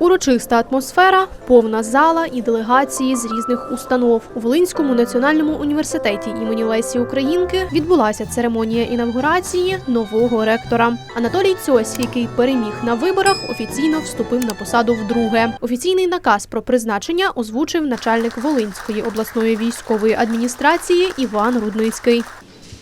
Урочиста атмосфера, повна зала і делегації з різних установ. У Волинському національному університеті імені Лесі Українки відбулася церемонія інавгурації нового ректора. Анатолій Цьось, який переміг на виборах, офіційно вступив на посаду вдруге. Офіційний наказ про призначення озвучив начальник Волинської обласної військової адміністрації Іван Рудницький.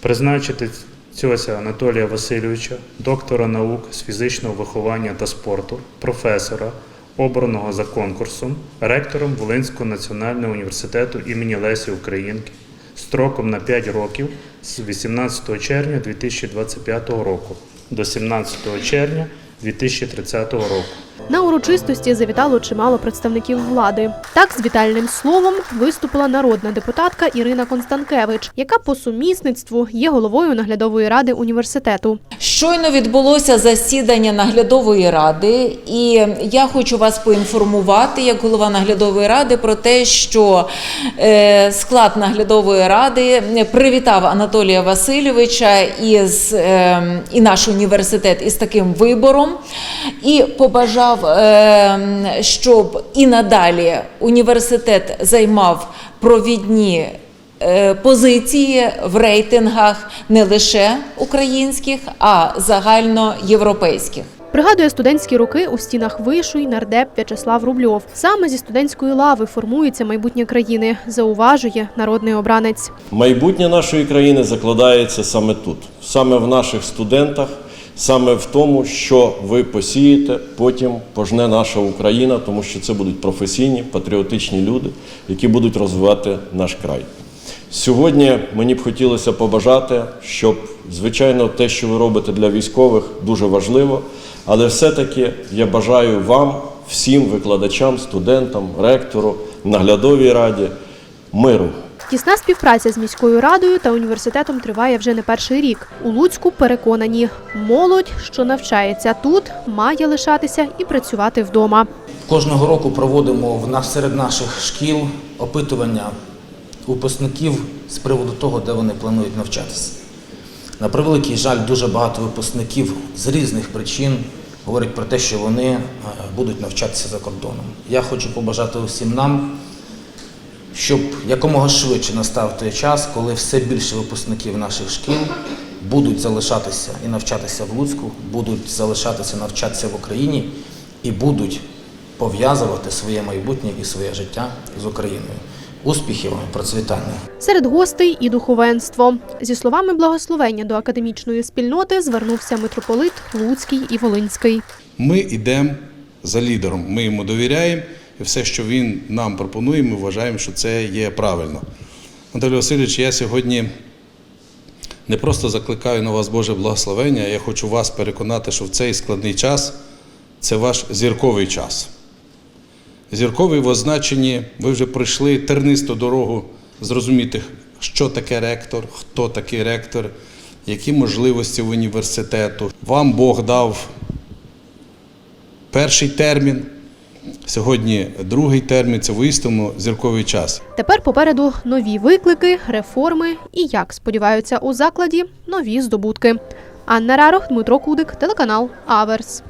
Призначити Цьося Анатолія Васильовича, доктора наук з фізичного виховання та спорту, професора, обраного за конкурсом, ректором Волинського національного університету імені Лесі Українки строком на 5 років з 18 червня 2025 року до 17 червня 2030 року. На урочистості завітало чимало представників влади. Так, з вітальним словом виступила народна депутатка Ірина Констанкевич, яка по сумісництву є головою наглядової ради університету. Щойно відбулося засідання наглядової ради, і я хочу вас поінформувати, як голова наглядової ради, про те, що е, склад наглядової ради привітав Анатолія Васильовича із, е, і наш університет із таким вибором, і побажав, е, щоб і надалі університет займав провідні е, позиції в рейтингах не лише українських, а загальноєвропейських. Пригадує студентські роки у стінах вишу й нардеп В'ячеслав Рубльов. Саме зі студентської лави формується майбутнє країни, зауважує народний обранець. Майбутнє нашої країни закладається саме тут, саме в наших студентах, саме в тому, що ви посієте, потім пожне наша Україна, тому що це будуть професійні, патріотичні люди, які будуть розвивати наш край. Сьогодні мені б хотілося побажати, щоб, звичайно, те, що ви робите для військових, дуже важливо, але все-таки я бажаю вам, всім викладачам, студентам, ректору, наглядовій раді миру. Тісна співпраця з міською радою та університетом триває вже не перший рік. У Луцьку переконані, молодь, що навчається тут, має лишатися і працювати вдома. Кожного року проводимо в серед наших шкіл опитування випускників з приводу того, де вони планують навчатися. На превеликий жаль, дуже багато випускників з різних причин говорять про те, що вони е, будуть навчатися за кордоном. Я хочу побажати усім нам, щоб якомога швидше настав той час, коли все більше випускників наших шкіл будуть залишатися і навчатися в Луцьку, будуть залишатися навчатися в Україні і будуть пов'язувати своє майбутнє і своє життя з Україною. Успіхів вам, процвітання! Серед гостей і духовенство. Зі словами благословення до академічної спільноти звернувся митрополит Луцький і Волинський. Ми йдемо за лідером, ми йому довіряємо, і все, що він нам пропонує, ми вважаємо, що це є правильно. Анатолій Васильович, я сьогодні не просто закликаю на вас Боже благословення, я хочу вас переконати, що в цей складний час це ваш зірковий час. Зірковий в означенні ви вже пройшли тернисту дорогу зрозуміти, що таке ректор, хто такий ректор, які можливості в університету. Вам Бог дав перший термін, сьогодні другий термін це виїстимо зірковий час. Тепер попереду нові виклики, реформи і, як сподіваються у закладі, нові здобутки. Анна Рарох, Дмитро Кудик, телеканал Аверс.